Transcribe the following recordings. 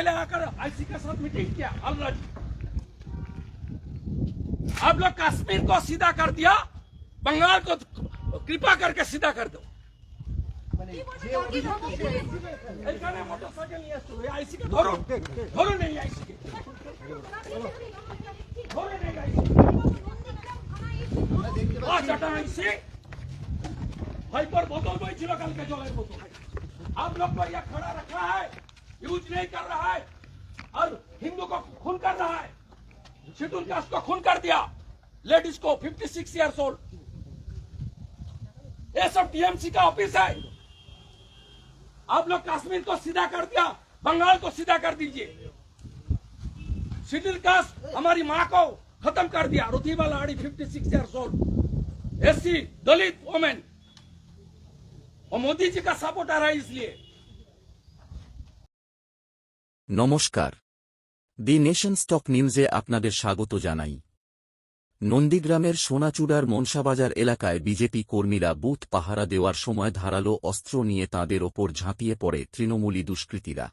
पहले आकर आईसी के साथ मीटिंग किया अलराजी आप लोग कश्मीर को सीधा कर दिया बंगाल को कृपा करके सीधा कर दो এখানে মোটরসাইকেল নিয়ে আসছো এই আইসি কে ধরো ধরো নেই আইসি কে ধরো নেই আইসি পাঁচ আটা আইসি भाई पर बोतल वही छिलो कल के जले बोतल आप लोग को यह खड़ा रखा है यूज़ नहीं कर रहा है। और हिंदू को खून कर रहा है। शेड्यूल कास्ट को खून कर दिया। लेडीज़ को 56 इयर्स ओल्ड ये सब टीएमसी का ऑफ़िस है। आप लोग कश्मीर को सीधा कर दिया, बंगाल को सीधा कर दीजिए। शेड्यूल कास्ट हमारी माँ को खत्म कर दिया। रुथिबा लाड़ी 56 years old SC, Dalit women और मोदी जी का सपोर्टर है इसलिए। নমস্কার। দি নেশন স্টক নিউজে আপনাদের স্বাগত জানাই। নন্দীগ্রামের সোনাচূড়ার মনসাবাজার এলাকায় বিজেপি কর্মীরা বুথ পাহারা দেওয়ার সময় ধারালো অস্ত্র নিয়ে তাঁদের ওপর ঝাঁপিয়ে পড়ে তৃণমূলী দুষ্কৃতীরা।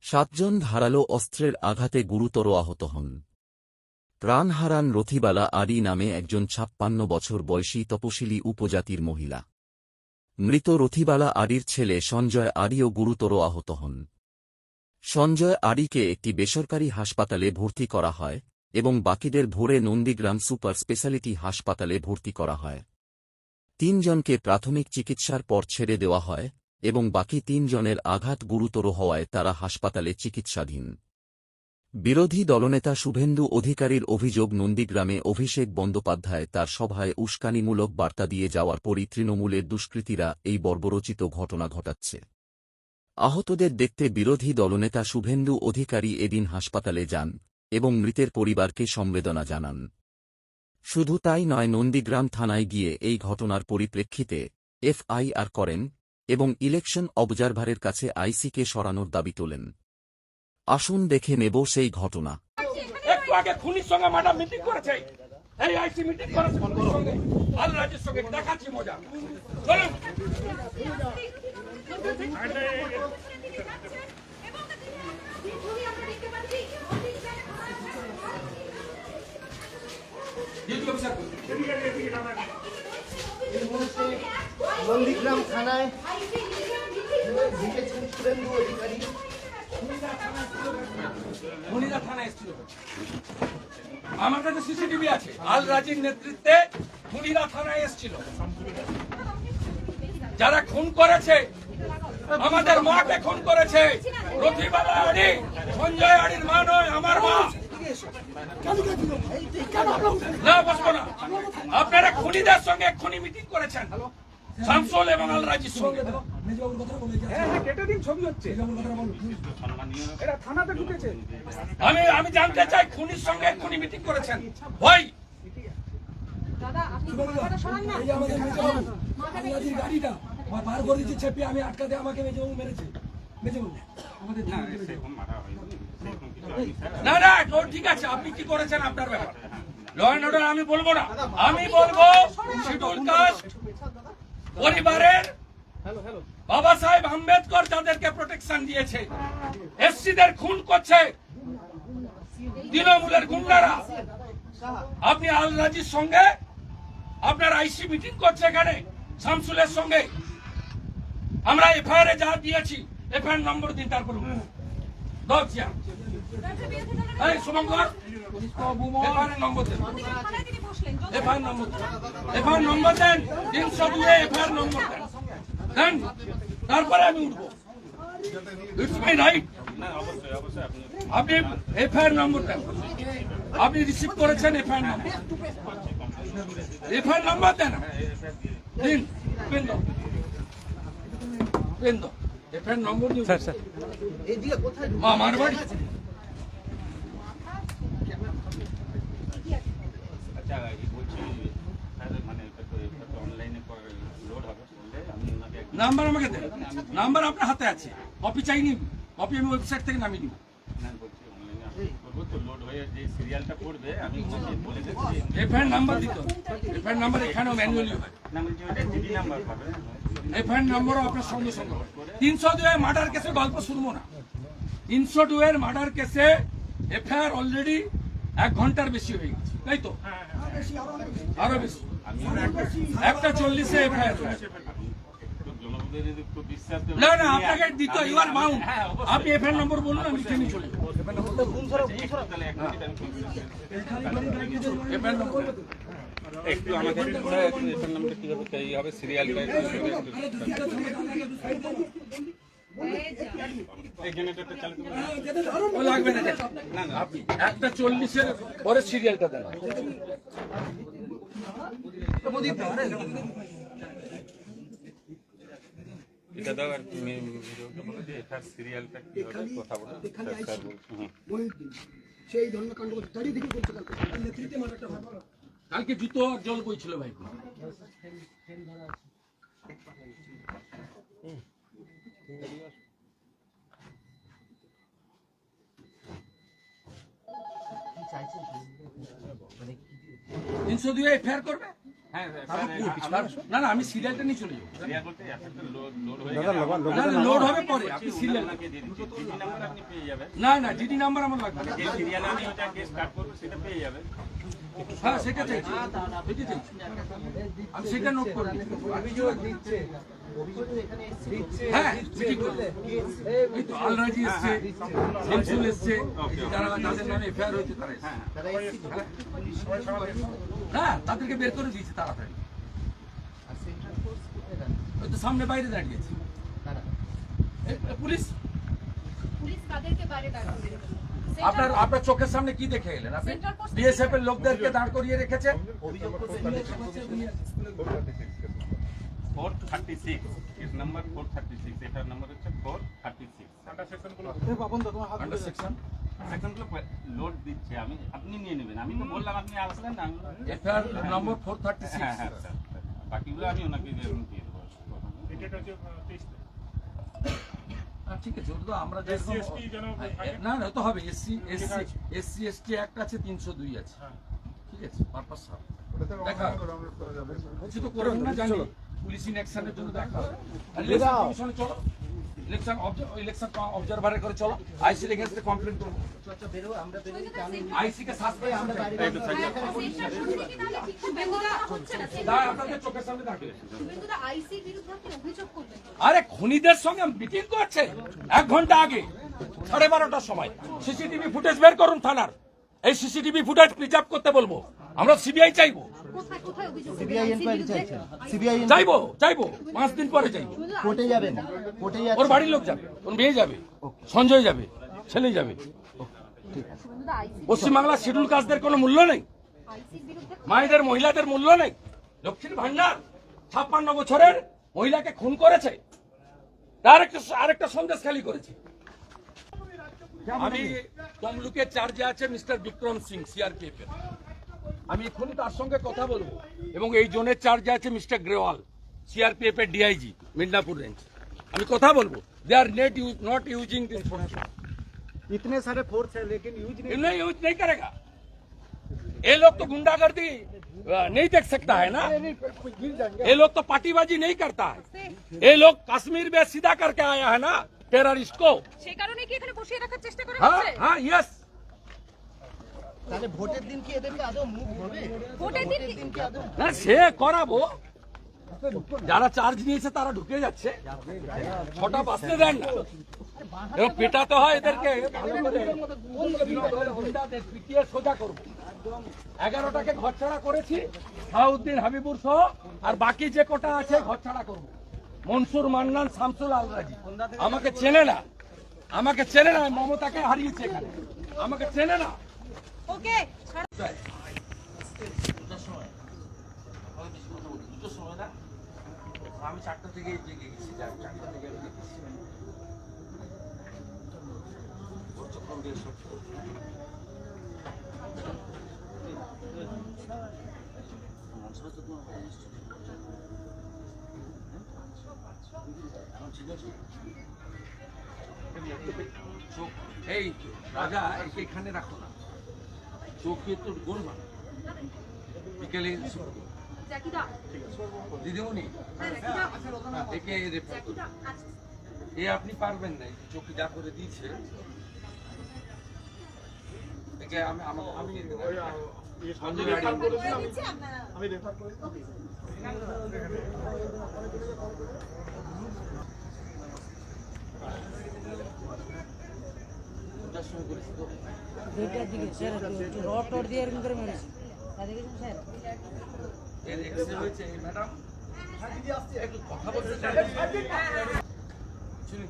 সাতজন ধারালো অস্ত্রের আঘাতে গুরুতর আহত হন। প্রাণ হারান রথিবালা আরি নামে একজন ছাপ্পান্ন বছর বয়সী তপশিলি উপজাতির মহিলা। মৃত রথিবালা আরির ছেলে সঞ্জয় আরিও গুরুতর আহত হন। সঞ্জয় আরিকে একটি বেসরকারি হাসপাতালে ভর্তি করা হয় এবং বাকিদের ভোরে নন্দীগ্রাম সুপার স্পেশালিটি হাসপাতালে ভর্তি করা হয়। তিনজনকে প্রাথমিক চিকিৎসার পর ছেড়ে দেওয়া হয় এবং বাকি তিনজনের আঘাত গুরুতর হওয়ায় তারা হাসপাতালে চিকিৎসাধীন। বিরোধী দলনেতা শুভেন্দু অধিকারীর অভিযোগ, নন্দীগ্রামে অভিষেক বন্দ্যোপাধ্যায় তার সভায় উস্কানিমূলক বার্তা দিয়ে যাওয়ার পরই তৃণমূলের দুষ্কৃতীরা এই বর্বরচিত ঘটনা ঘটাচ্ছে। আহতদের দেখতে বিরোধী দলনেতা শুভেন্দু অধিকারী এদিন হাসপাতালে যান এবং মৃতের পরিবারকে সম্বেদনা জানান। শুধু তাই নয়, নন্দীগ্রাম থানায় গিয়ে এই ঘটনার পরিপ্রেক্ষিতে এফআইআর করেন এবং ইলেকশন অবজারভারের কাছে আইসিকে সরানোর দাবি তোলেন। আসুন দেখে নেব সেই ঘটনা। মিটিং করেছে। করেছে সঙ্গে। দেখাচ্ছি মজা। নন্দীগ্রাম থানায় থানা এসেছিল। আমার কাছে সিসিটিভি আছে। আল রাজির নেতৃত্বে খুনিরা থানায় এসেছিল। যারা খুন করেছে আমাদের মাকে খুন করেছে। রথিবালা আড়ি সঞ্জয় আড়ির মা নয় আমার মা। না বসবো না। আপনারা খুনিদের সঙ্গে খুনি মিটিং করেছেন। শামসুল এবং আল রাজির সঙ্গে। আমি আমি জানতে চাই খুনির সঙ্গে খুনি মিটিং করেছেন। ভাই। দাদা আপনি গাড়িটা আমার বার করে দিচ্ছে চেপে আমি আটকাতে আমাকে মেজবাবু মেরেছে। মেজবাবু আমাদের না। না তো ঠিক আছে আপনি কি করেছেন আপনার ব্যাপার? ল অ্যান্ড অর্ডার আমি বলব না। আমি বলব শিডিউল কাস্ট পরিবারের বাবা সাহেব আম্বেদকর যাদেরকে প্রোটেকশন দিয়েছে। এসসিদের খুন করছে তৃণমূলের গুন্ডারা। আপনি আল রাজির সঙ্গে আপনার আইসি মিটিং করছে এখানে শামসুলের সঙ্গে। আমরা এফআইআর এ যা দিয়েছি, এফআইআর নম্বর দিন তারপর শুভঙ্কর এফআইআর নম্বর দেন। এফআইআর নম্বর এফআইআর নম্বর দেন। তিনশো দুয়ে এফআইআর নম্বর দেন। দেন। তারপরে আমি উঠবো। ইটস মাই রাইট আপনি এফআইআর নম্বর দেন। আপনি রিসিভ করেছেন এফআইআর নম্বর। এফআইআর নম্বর দেন। দিন। দাও পেন নম্বর দিন স্যার স্যার এইদিকে কোথায় আমার বাড়ি আচ্ছা মানে নাম্বার আমাকে দেন। নাম্বার আপনার হাতে আছে। কপি চাইনি কপি আমি ওয়েবসাইট থেকে নামিয়ে নিব না বলছি অনলাইনে আপনি করব তো লোড হয়ে যে সিরিয়ালটা পড়বে আমি বলে দিচ্ছি। এফআইআর নাম্বার দিত। এফআইআর নাম্বার এখানেও ম্যানুয়ালি হয়। জিডি নাম্বার পাবে এফআইআর নাম্বারও আপনার সঙ্গে সঙ্গে হয়। তিনশো দুয়ে মার্ডার কেসে গল্প শুনব না। তিনশো এর মার্ডার কেসে এফআইআর অলরেডি এক ঘণ্টার বেশি হয়ে গেছে। তাই তো? আরও বেশি। একটা চল্লিশে এফআইআর না না আপনাকে দিতে ইউ আর মাউন্ট হ্যাঁ, আপনি এফআইআর নম্বর বলুন আমি নিয়ে চলে এফআইআর নম্বর একটু হবে সিরিয়াল আপনি একটা চল্লিশের পরে সিরিয়ালটা দেন। এটা দাও আর তুমি ভিডিওটা বলে দিও এটার সিরিয়ালটা কি হবে? কথা বলে। বলছি। হুম সেই ধরনের কাণ্ড করছে দাঁড়িয়ে দেখি বলছে কালকে। নেতৃত্বে মার্ডারটা হয়। কালকে জুতো আর জল বইছিল ভাই। তিনশো দুই এফআইআর করবে? না না আমি সিরিয়ালটা নিয়ে চলে যাব লোড হয়ে হবে পরে আপনি সিরিয়াল দিচ্ছি না না ডিডি নাম্বার আমার লাগবে হ্যাঁ সেটা চাইছি আমি সেটা নোট করে নিচ্ছি। হ্যাঁ ঠিক বললে। এই তো আলরাজি এসছে শামসুল এসছে যারা যাদের নামে এফআইআর হয়েছে তারা হ্যাঁ তাদেরকে বের করে দিয়েছে তাড়াতাড়ি। ওই তো সামনে বাইরে দাঁড়িয়েছে পুলিশ? রেখেছে? আপনার আপনার চোখের সামনে কি দেখে এলেন আপনি? বিএসএফ এর লোকদেরকে দাঁড় করিয়ে রেখেছেন four thirty six case number four thirty six এটার নাম্বার হচ্ছে ফোর থার্টি সিক্স সেকশন সেকশনগুলো লোড দিচ্ছে। আমি আপনি নিয়ে নেবেন। আমি তো বললাম আপনি আসলেন না আমি- নম্বর ফোর থার্টি হ্যাঁ সিক্স হ্যাঁ স্যার বাকিগুলো আমি ওনাকে দিয়ে দিয়ে দেবো ঠিক আছে ওটা আমরা না না তো হবে। এসসি এসসি এসসি এসটি একটা আছে তিনশো দুই আছে। ঠিক আছে পারপাস দেখা। বলছি তো করে না জানি। পুলিশ ইলেকশনের জন্য দেখা হবে। আর ইলেকশন কমিশনে চলো। ইলেকশন ইলেকশন অবজারভারে করে চলো। এগেনস্টে কমপ্লেন করব আইসি কে সাসপেন্ড আমরা সেন্টার শুনলে কি তাহলে? ঠিকঠাক ব্যবহার হচ্ছে না? দা আপনাদের চোখের সামনে দাঁড়িয়ে। শুভেন্দুরা আইসির বিরুদ্ধে আপনি অভিযোগ করবেন। তো? আরে খনিদের সঙ্গে মিটিং করছে? এক ঘণ্টা আগে সাড়ে বারোটার সময়। সিসিটিভি ফুটেজ বের করুন থানার। এই সিসিটিভি ফুটেজ প্রিজার্ভ করতে বলব। আমরা সিবিআই চাইব। চাইব চাইব। পাঁচ দিন পরে চাইব। কোর্টে যাবেন কোর্টে ওর বাড়ির লোক যাবে ওর মেয়ে যাবে সঞ্জয় যাবে ছেলে যাবে। পশ্চিমবাংলার শিডিউল কাস্টদের কোনো মূল্য নেই। মায়েদের মহিলাদের মূল্য নেই। লক্ষ্মীর ভান্ডার ছাপ্পান্ন বছরের মহিলাকে খুন করেছে। তার একটা আরেকটা সন্দেশ খালি করেছে। আমি তমলুকের চার্জে আছে মিস্টার বিক্রম সিং সিআরপিএফ এর। আমি এক্ষুনি তার সঙ্গে কথা বলবো এবং এই জোনের চার্জে আছে মিস্টার গ্রেওয়াল সিআরপিএফ এর ডিআইজি মিদনাপুর রেঞ্জ আমি কথা বলবো they are net use not using this इतने सारे फोर्स है लेकिन यूज नहीं यूज नहीं करेगा ये लोग तो गुंडागर्दी अ, नहीं देख सकता है ना ये लोग तो पार्टीबाजी नहीं करता है ये लोग कश्मीर में सीधा करके आया है ना टेररिस्ट को সে কারণে কি এখানে বসিয়ে রাখার চেষ্টা করা हाँ হচ্ছে हाँ यस তাহলে ভোটের দিন কি এদেরকে আদৌ মুভ হবে? ভোটের দিন কি- আদৌ না সে করাবো। যারা চার্জ নিয়েছে তারা ঢুকে যাচ্ছে। ছটা বাঁচতে দেন না। এবার পেটাতে হয় এদেরকে। পিটিয়ে সোজা করব এগারোটাকে ঘর ছাড়া করেছি সাউদ্দিন হাবিবুর সহ আর বাকি যে কটা আছে ঘর ছাড়া করব। মনসুর মান্নান শামসুল আলরাজি। আমাকে চেনে না। আমাকে চেনে না মমতাকে হারিয়েছে এখানে। আমাকে চেনে না। ওকে আমি চারটা থেকে গেছি চারটা থেকে আমি দেখেছি চক্র দিয়ে সব এই, রাজা এখানে রাখো না। চোখে তো গোলমাল বিকেলে দিদিমণি। হ্যাঁ একে জ্যাকিদা আচ্ছা এ আপনি পারবেন না চোখে যা করে দিয়েছে। আমি আমি। আহ, ইয়ে রেফার করে দিচ্ছি আপনারা আমি রেফার করে দুইটার দিকে স্যার রড টড দিয়ে এরকম করে মেরেছে। তা দেখেছেন স্যার? এর এক্সরে হয়েছে ম্যাডাম। একটু কথা বলতে চাই। শুনুন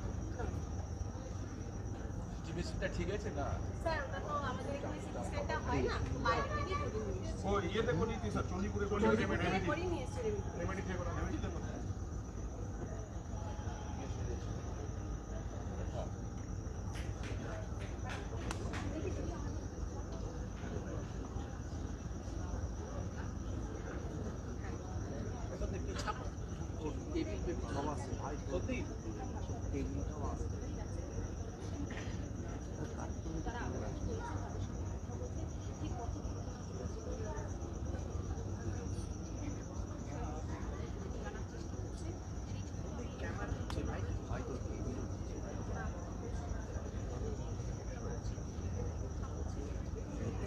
জিবিসিটা ঠিক আছে না স্যার ওটা তো আমাদের এখানে সিটি স্ক্যানটা হয় না বাইরে থেকে করে নিয়ে এসেছি। ও ইয়েতে করিয়ে দিই স্যার চণ্ডীপুরে করিয়ে চণ্ডীপুর থেকে রেমেডি করিয়ে নিয়ে এসেছি রেমিডি। রেমেডি থেকে করা রেমেডিতে করা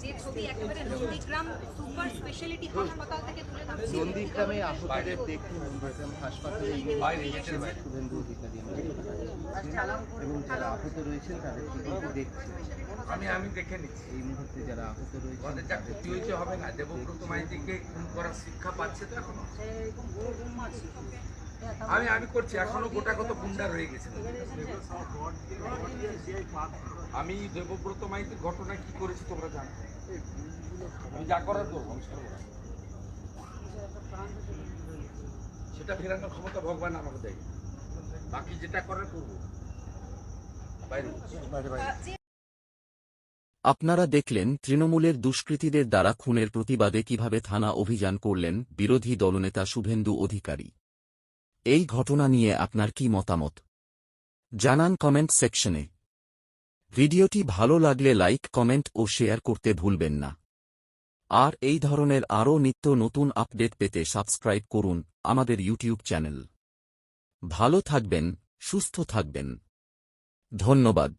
যে ছবি একেবারে নন্দীগ্রাম সুপার স্পেশালিটি হাসপাতাল থেকে তুলে ধরছি নন্দীগ্রামে আহতদের দেখতে নন্দীগ্রাম হাসপাতালে গেটের বাইরে শুভেন্দু অধিকারী এবং যারা আহত রয়েছেন কিন্তু দেখছি আমি আমি দেখে নিচ্ছি। এই মুহূর্তে যারা আহত যা ক্ষতি হয়েছে হবে না। দেবব্রত মাইতিকে খুন করার শিক্ষা পাচ্ছে তো এখনও? আমি আমি করছি। এখনও গোটা কত গুন্ডা রয়ে গেছে আমি দেবব্রত মাইতির ঘটনা কি করেছি তোমরা জানো? আমি যা করার করব আমি ছাড়বো না। সেটা ফেরানোর ক্ষমতা ভগবান আমাকে দেয়। বাকি যেটা করার করব আপনারা দেখলেন তৃণমূলের দুষ্কৃতীদের দ্বারা খুনের প্রতিবাদে কীভাবে থানা অভিযান করলেন বিরোধী দলনেতা শুভেন্দু অধিকারী। এই ঘটনা নিয়ে আপনার কি মতামত? জানান কমেন্ট সেকশনে। ভিডিওটি ভালো লাগলে লাইক, কমেন্ট ও শেয়ার করতে ভুলবেন না। আর এই ধরনের আরও নিত্য নতুন আপডেট পেতে সাবস্ক্রাইব করুন আমাদের ইউটিউব চ্যানেল। ভালো থাকবেন, সুস্থ থাকবেন। ধন্যবাদ।